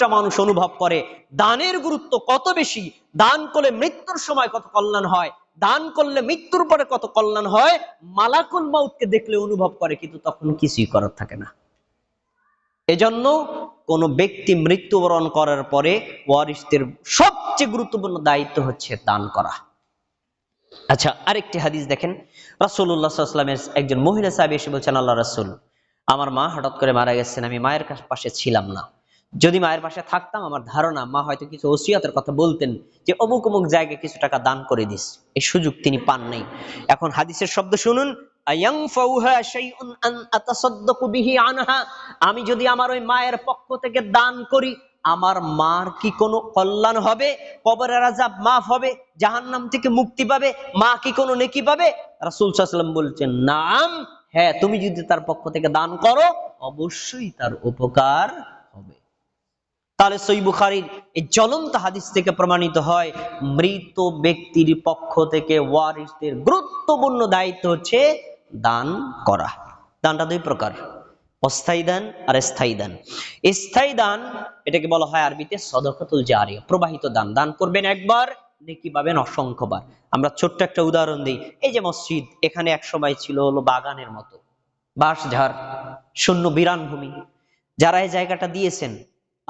প্রত্যেকটা মানুষ অনুভব করে, দানের গুরুত্ব কত বেশি? দান করলে মৃত্যুর সময় কত কল্যাণ হয়? দান করলে মৃত্যুর পরে কত কল্যাণ হয়? মালাকুল মাউতকে দেখলে অনুভব করে, কিন্তু তখন কিছুই করার থাকে না। এজন্য কোন ব্যক্তি মৃত্যুবরণ করার পরে ওয়ারিসদের সবচেয়ে গুরুত্বপূর্ণ দায়িত্ব হচ্ছে দান করা। আচ্ছা আরেকটি হাদিস দেখেন। আলাইহি ওয়াসাল্লামের একজন মহিলা সাহেব এসে বলছেন আল্লাহ রাসূল, আমার মা হঠাৎ করে মারা গেছেন, আমি মায়ের পাশে ছিলাম না। যদি মায়ের পাশে থাকতাম, আমার ধারণা মা হয়তো কিছু ওসিয়াতের কথা বলতেন যে অমুক অমুক জায়গায় কিছু টাকা দান করে দিস। এই সুযোগ তিনি পান নাই। এখন হাদিসের শব্দ শুনুন আমি যদি আমার ওই মায়ের পক্ষ থেকে দান করি, আমার মার কি কোনো কল্যাণ হবে? কবরের আযাব মাফ হবে? জাহান্নাম থেকে মুক্তি পাবে? মা কি কোনো নেকি পাবে? রাসূল সাল্লাল্লাহু বলছেন, নাম হ্যাঁ তুমি যদি তার পক্ষ থেকে দান করো, অবশ্যই তার উপকার তাহলে সই বুখারির এই জ্বলন্ত হাদিস থেকে প্রমাণিত হয়, মৃত ব্যক্তির পক্ষ থেকে ওয়ারিসদের গুরুত্বপূর্ণ দায়িত্ব হচ্ছে দান করা। দানটা দুই প্রকার, অস্থায়ী দান আর স্থায়ী দান। স্থায়ী দান, এটাকে বলা হয় আরবিতে সদকাতুল জারিয়া, প্রবাহিত দান। দান করবেন একবার, নেকি পাবেন অসংখ্যবার। আমরা ছোট্ট একটা উদাহরণ দিই। এই যে মসজিদ, এখানে এক সময় ছিল হলো বাগানের মতো। বাঁশঝাড়, শূন্য বিরান ভূমি যারা এই জায়গাটা দিয়েছেন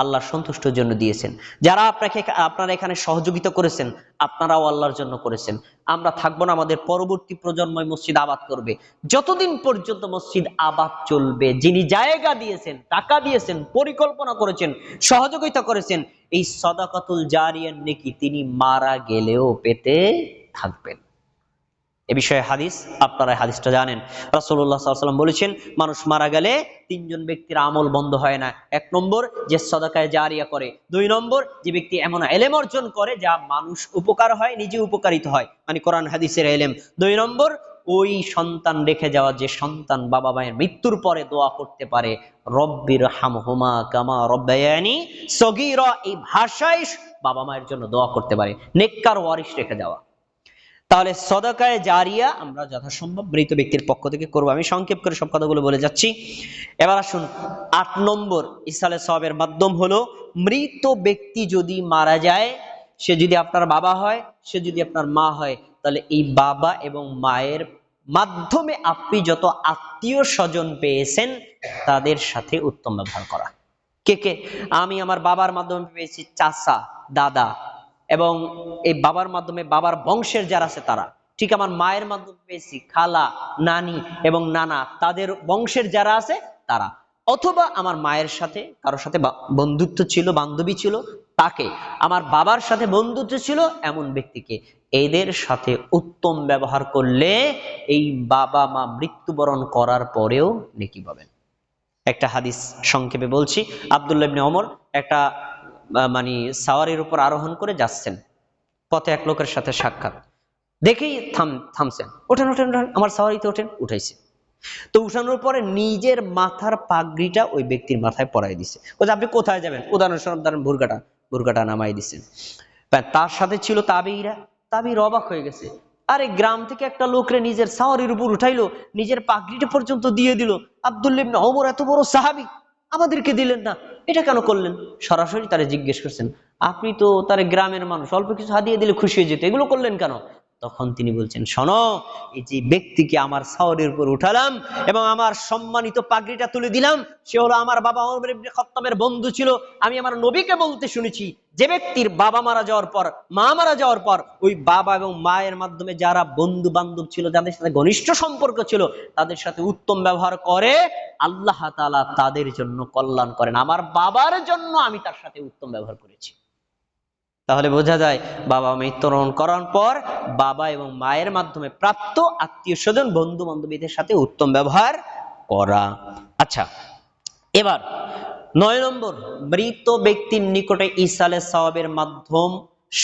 আল্লাহর সন্তুষ্টর জন্য দিয়েছেন। যারা আপনাকে আপনারা এখানে সহযোগিতা করেছেন, আপনারাও আল্লাহর জন্য করেছেন। আমরা থাকব না, আমাদের পরবর্তী প্রজন্ম মসজিদ আবাদ করবে। যতদিন পর্যন্ত মসজিদ আবাদ চলবে, যিনি জায়গা দিয়েছেন, টাকা দিয়েছেন, পরিকল্পনা করেছেন, সহযোগিতা করেছেন, এই সদাকাতুল জারিয়ান নেকি তিনি মারা গেলেও পেতে থাকবেন। এ বিষয়ে হাদিস আপনারা হাদিসটা জানেন। আলাইহি ওয়াসাল্লাম বলেছেন, মানুষ মারা গেলে তিনজন ব্যক্তির আমল বন্ধ হয় না। এক নম্বর, যে সদাকায় জারিয়া করে। দুই নম্বর, যে ব্যক্তি এমন এলেম অর্জন করে যা মানুষ উপকার হয়, নিজে উপকারিত হয়। মানে কোরআন, হাদিসের এলেম। দুই নম্বর, ওই সন্তান রেখে যাওয়া যে সন্তান বাবা মায়ের মৃত্যুর পরে দোয়া করতে পারে, রব্বির হামহুমা কামা রব্বায়ানি সগীরা এই ভাষায় বাবা মায়ের জন্য দোয়া করতে পারে। নেককার ওয়ারিশ রেখে যাওয়া। তাহলে সদকায় জারিয়া আমরা যথাসম্ভব মৃত ব্যক্তির পক্ষ থেকে করব। আমি সংক্ষেপ করে সব কথাগুলো বলে যাচ্ছি। এবার আসুন, আট নম্বর ইসালে সবের মাধ্যম হলো, মৃত ব্যক্তি যদি মারা যায়, সে যদি আপনার বাবা হয়, সে যদি আপনার মা হয়, তাহলে এই বাবা এবং মায়ের মাধ্যমে আপনি যত আত্মীয় স্বজন পেয়েছেন, তাদের সাথে উত্তম ব্যবহার করা। কে কে? আমি আমার বাবার মাধ্যমে পেয়েছি চাচা, দাদা এবং এই বাবার মাধ্যমে বাবার বংশের যারা আছে তারা, ঠিক আমার মায়ের মাধ্যমে পেয়েছি খালা, নানি এবং নানা, তাদের বংশের যারা আছে তারা। অথবা আমার মায়ের সাথে, কারোর সাথে বন্ধুত্ব ছিল, বান্ধবী ছিল, তাকে আমার বাবার সাথে বন্ধুত্ব ছিল এমন ব্যক্তিকে। এদের সাথে উত্তম ব্যবহার করলে এই বাবা মা মৃত্যুবরণ করার পরেও নেকি পাবেন। একটা হাদিস সংক্ষেপে বলছি। আব্দুল্লাহ ইবনে ওমর একটা মানে সাওয়ারির উপর আরোহণ করে যাচ্ছেন। পথে এক লোকের সাথে সাক্ষাৎ। দেখেই থাম, থামছেন। ওঠেন ওঠেন ওঠেন। আমার সাওয়ারিতে ওঠেন, উঠাইছে। তো উঠানোর পরে নিজের মাথার পাগড়িটা ওই ব্যক্তির মাথায় পরাই দিছে। বলছে, আপনি কোথায় যাবেন? উদাহরণস্বরূপ ধরেন ভুরকাটা ভুরকাটা নামাই দিচ্ছেন তার সাথে ছিল তাবেইরা তাবির অবাক হয়ে গেছে। আরে গ্রাম থেকে একটা লোকরে নিজের সাওয়ারির উপর উঠাইলো, নিজের পাগড়িটা পর্যন্ত দিয়ে দিল। আব্দুল্লিম ওমর এত বড় সাহাবি, আমাদেরকে দিলেন না। এটা কেন করলেন? সরাসরি তারা জিজ্ঞেস করছেন। আপনি তো তার গ্রামের মানুষ, অল্প কিছু হাতিয়ে দিলে খুশি হয়ে যেত। এগুলো করলেন কেন? তখন তিনি বলছেন, শোনো, এই যে ব্যক্তিকে আমার সাওয়ারের উপর উঠালাম এবং আমার সম্মানিত পাগড়িটা তুলে দিলাম, সে হলো আমার বাবা খাত্তাবের বন্ধু ছিল। আমি আমার নবীকে বলতে শুনেছি, যে ব্যক্তির বাবা মারা যাওয়ার পর, মা মারা যাওয়ার পর, ওই বাবা এবং মায়ের মাধ্যমে যারা বন্ধু বান্ধব ছিল, যাদের সাথে ঘনিষ্ঠ সম্পর্ক ছিল, তাদের সাথে উত্তম ব্যবহার করে আল্লাহ তালা তাদের জন্য কল্যাণ করেন। আমার বাবার জন্য আমি তার সাথে উত্তম ব্যবহার করেছি। তাহলে বোঝা যায় বাবা মৃত্যুবরণ করার পর বাবা এবং মায়ের মাধ্যমে প্রাপ্ত আত্মীয় স্বজন বন্ধু বান্ধবীদের সাথে উত্তম ব্যবহার করা। আচ্ছা এবার নয় নম্বর, মৃত ব্যক্তির নিকটে ইসালে সওয়াবের মাধ্যম,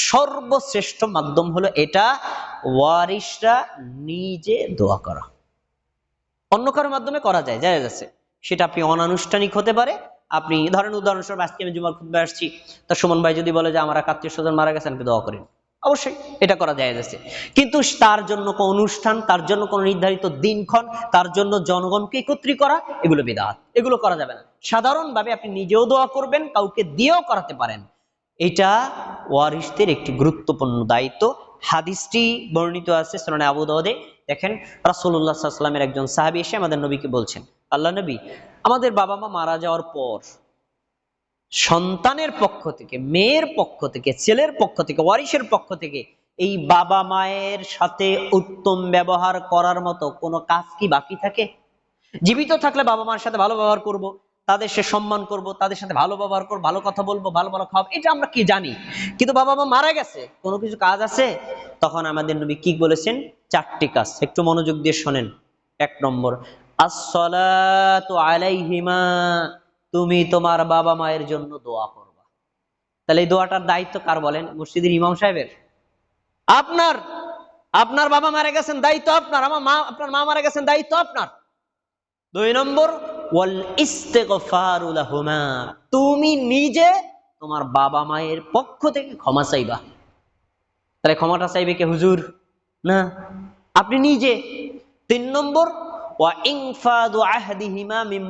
সর্বশ্রেষ্ঠ মাধ্যম হলো এটা ওয়ারিসরা নিজে দোয়া করা। অন্য কারোর মাধ্যমে করা যায় যায় যাচ্ছে। সেটা আপনি অনানুষ্ঠানিক হতে পারে আপনি ধরেন উদাহরণস্বরূপ আজকে আমি জুমার খুব আসছি। তা সুমন ভাই যদি বলে যে আমার এক আত্মীয় স্বজন মারা গেছে আমাকে দোয়া করেন অবশ্যই, এটা করা যায় যাচ্ছে কিন্তু তার জন্য কোনো অনুষ্ঠান, তার জন্য কোনো নির্ধারিত দিনক্ষণ, তার জন্য জনগণকে একত্রী করা, এগুলো বেদাত। এগুলো করা যাবে না। সাধারণভাবে আপনি নিজেও দোয়া করবেন, কাউকে দিয়েও করাতে পারেন। এটা ওয়ারিসদের একটি গুরুত্বপূর্ণ দায়িত্ব। হাদিসটি বর্ণিত আছে সোনানে আবু দাউদে দেখেন আলাইহি ওয়াসাল্লামের একজন সাহাবী এসে আমাদের নবীকে বলছেন, আল্লাহ নবী, আমাদের বাবা মা মারা যাওয়ার পর সন্তানের পক্ষ থেকে, মেয়ের পক্ষ থেকে, ছেলের পক্ষ থেকে ওয়ারিশের পক্ষ থেকে এই বাবা মায়ের সাথে উত্তম ব্যবহার করার মতো কোনো কাজ কি বাকি থাকে? জীবিত থাকলে বাবা মার সাথে ভালো ব্যবহার করব তাদের সে সম্মান করব, তাদের সাথে ভালো ব্যবহার করব, ভালো কথা বলব, ভালো ভালো খাওয়াবো, এটা আমরা কি জানি? কিন্তু বাবা মা মারা গেছে, কোনো কিছু কাজ আছে? তখন আমাদের নবী কি বলেছেন? চারটি কাজ, একটু মনোযোগ দিয়ে শোনেন। এক নম্বর আলাইহিমা, তুমি তোমার বাবা মায়ের জন্য দোয়া করবা। তাহলে এই দোয়াটার দায়িত্ব কার বলেন? মসজিদের ইমাম সাহেবের। আপনার আপনার বাবা মারা গেছেন, দায়িত্ব আপনার। আমার মা, আপনার মা মারা গেছেন, দায়িত্ব আপনার। দুই নম্বর ওয়াল ইস্তেগফারু লাহুমা, তুমি নিজে তোমার বাবা মায়ের পক্ষ থেকে ক্ষমা চাইবা। তাহলে ক্ষমাটা চাইবে কে হুজুর? না। আপনি নিজে। তিন নম্বর ওয়া ইনফাদু আহদিহিমা মিন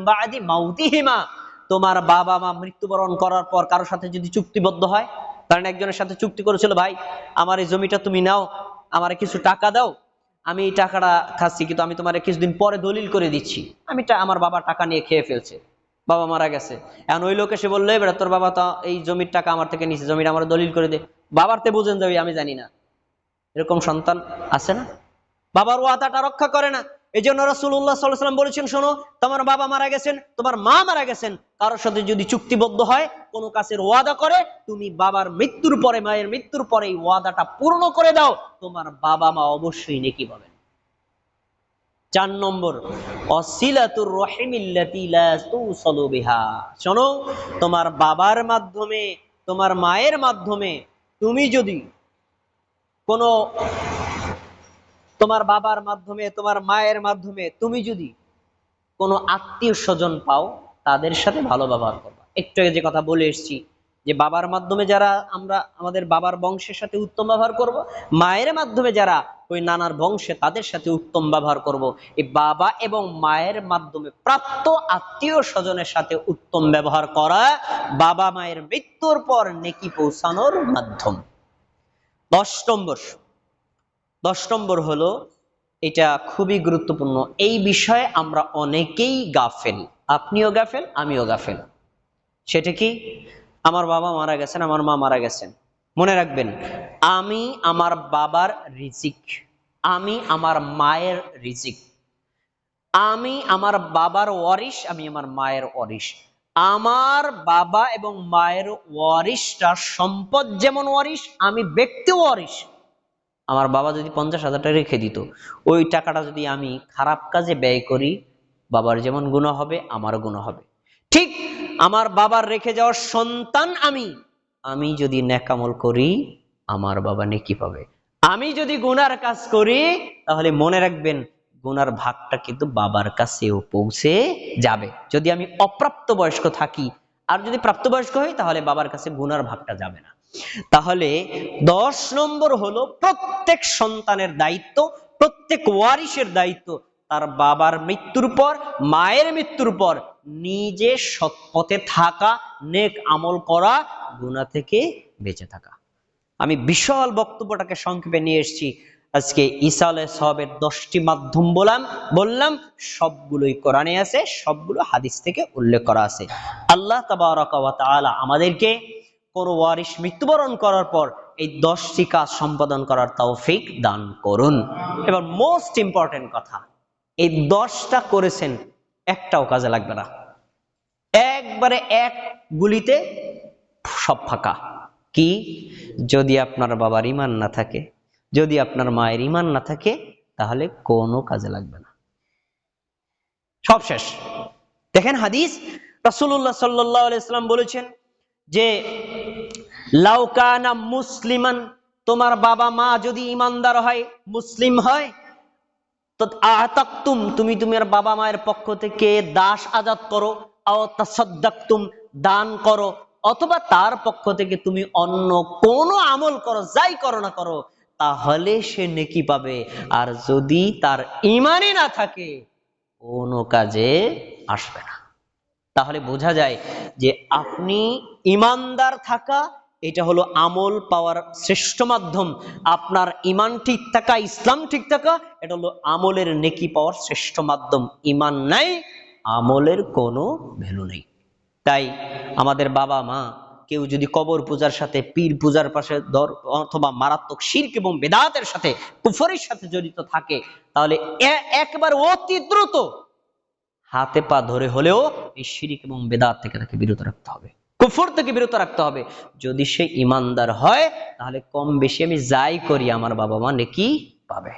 মাউতিহিমা, তোমার বাবা মা মৃত্যুবরণ করার পর কারোর সাথে যদি চুক্তিবদ্ধ হয়, কারণ একজনের সাথে চুক্তি করেছিল, ভাই, আমার এই জমিটা তুমি নাও, আমারে কিছু টাকা দাও। আমি টাকাটা খাচ্ছি, কিন্তু আমি তোমার কিছুদিন পরে দলিল করে দিচ্ছি। আমি আমার বাবা টাকা নিয়ে খেয়ে ফেলছে। বাবা মারা গেছে। এখন ওই লোকে সে বলল এবার তোর বাবা তো এই জমির টাকা আমার থেকে নিচ্ছে জমিটা আমার দলিল করে দে। বাবার তে বুঝেন যাবি আমি জানি না। এরকম সন্তান আছে না? বাবার ওয়াদাটা রক্ষা করে না। এই জন্য রসুল্লাহ সাল্লাম বলেছেন, শোনো, তোমার বাবা মারা গেছেন, তোমার মা মারা গেছেন, কারোর সাথে যদি চুক্তিবদ্ধ হয়, কোনো কাছের ওয়াদা করে, তুমি বাবার মৃত্যুর পরে, মায়ের মৃত্যুর পরে এই ওয়াদাটা পূর্ণ করে দাও, তোমার বাবা মা অবশ্যই নেকি পাবেন। চার নম্বর, অসিলাতুর তুসালু শোনো, তোমার বাবার মাধ্যমে, তোমার মায়ের মাধ্যমে, তুমি যদি কোনো তোমার বাবার মাধ্যমে, তোমার মায়ের মাধ্যমে, তুমি যদি কোনো আত্মীয় স্বজন পাও, তাদের সাথে ভালো ব্যবহার করবা। একটু আগে যে কথা বলে এসেছি, যে বাবার মাধ্যমে যারা আমরা, আমাদের বাবার বংশের সাথে উত্তম ব্যবহার করব, মায়ের মাধ্যমে যারা ওই নানার বংশে, তাদের সাথে উত্তম ব্যবহার করব। এই বাবা এবং মায়ের মাধ্যমে প্রাপ্ত আত্মীয় স্বজনের সাথে উত্তম ব্যবহার করা, বাবা মায়ের মৃত্যুর পর নেকি পৌঁছানোর মাধ্যম। দশ নম্বর দশ নম্বর হলো, এটা খুবই গুরুত্বপূর্ণ। এই বিষয়ে আমরা অনেকেই গাফেল। আপনিও গাফেল, আমিও গাফেল। সেটা কি? আমার বাবা মারা গেছেন, আমার মা মারা গেছেন। মনে রাখবেন, আমি আমার বাবার রিজিক, আমি আমার মায়ের রিজিক। আমি আমার বাবার ওয়ারিশ, আমি আমার মায়ের ওয়ারিশ। আমার বাবা এবং মায়ের ওয়ারিশটা সম্পদ যেমন ওয়ারিশ, আমি ব্যক্তি ওয়ারিশ। আমার বাবা যদি পঞ্চাশ হাজার টাকা রেখে দিত, ওই টাকাটা যদি আমি খারাপ কাজে ব্যয় করি, বাবার যেমন গুণ হবে, আমারও গুণ হবে। ঠিক আমার বাবার রেখে যাওয়ার সন্তান আমি। আমি যদি ন্যাকামল করি, আমার বাবা নেকি পাবে। আমি যদি গুনার কাজ করি, তাহলে মনে রাখবেন, গুনার ভাগটা কিন্তু বাবার কাছেও পৌঁছে যাবে। যদি আমি অপ্রাপ্ত বয়স্ক থাকি, আর যদি প্রাপ্তবয়স্ক হই, তাহলে বাবার কাছে গুনার ভাগটা যাবে না। তাহলে দশ নম্বর হলো প্রত্যেক সন্তানের দায়িত্ব, প্রত্যেক ওয়ারিশের দায়িত্ব। তার বাবার মৃত্যুর পর, মায়ের মৃত্যুর পর নিজে সৎ পথে থাকা, নেক আমল করা গুণা থেকে বেঁচে থাকা। আমি বিশাল বক্তব্যটাকে সংক্ষেপে নিয়ে এসেছি। আজকে আলাইহিস সালামের দশটি মাধ্যম বললাম বললাম, সবগুলোই কোরআনে আছে, সবগুলো হাদিস থেকে উল্লেখ করা আছে। আল্লাহ তাবারাকা আমাদেরকে কোন ওয়ারিশ মৃত্যুবরণ করার পর এই দশটি কাজ সম্পাদন করার তৌফিক দান করুন। এবার মোস্ট ইম্পর্টেন্ট কথা, এই দশটা করেছেন, একটাও কাজে লাগবে না। একবারে এক গুলিতে সব ফাঁকা। কি? যদি আপনার বাবার ইমান না থাকে, যদি আপনার মায়ের ইমান না থাকে, তাহলে কোনো কাজে লাগবে না। সব শেষ। দেখেন হাদিস, রাসূলুল্লাহ সাল্লাল্লাহু আলাইহি সাল্লাম বলেছেন যে লাউকানা মুসলিমান, তোমার বাবা মা যদি ইমানদার হয়, মুসলিম হয়, তো তুমি তোমার বাবা মায়ের পক্ষ থেকে দাস আজাদ করো দান করো, অথবা তার পক্ষ থেকে তুমি অন্য আমল করো, যাই করো না করো, তাহলে সে নেকি পাবে। আর যদি তার ইমানই না থাকে, কোনো কাজে আসবে না। তাহলে বোঝা যায় যে আপনি ইমানদার থাকা এটা হলো আমল পাওয়ার শ্রেষ্ঠ মাধ্যম। আপনার ইমান ঠিক থাকা, ইসলাম ঠিক থাকা, এটা হলো আমলের নেকি পাওয়ার শ্রেষ্ঠ মাধ্যম। ইমান নাই, আমলের কোনো ভ্যালু নেই। তাই আমাদের বাবা মা কেউ যদি কবর পূজার সাথে, পীর পূজার পাশে দর অথবা মারাত্মক শির্ক এবং বেদাতের সাথে, কুফরের সাথে জড়িত থাকে, তাহলে একবার অতি দ্রুত হাতে পা ধরে হলেও এই শিরিক এবং বেদাত থেকে তাকে বিরত রাখতে হবে। কুফর থেকে বিরত রাখতে হবে। যদি সে ইমানদার হয়, তাহলে কম বেশি আমি যাই করি, আমার বাবা মা নেকি পাবে।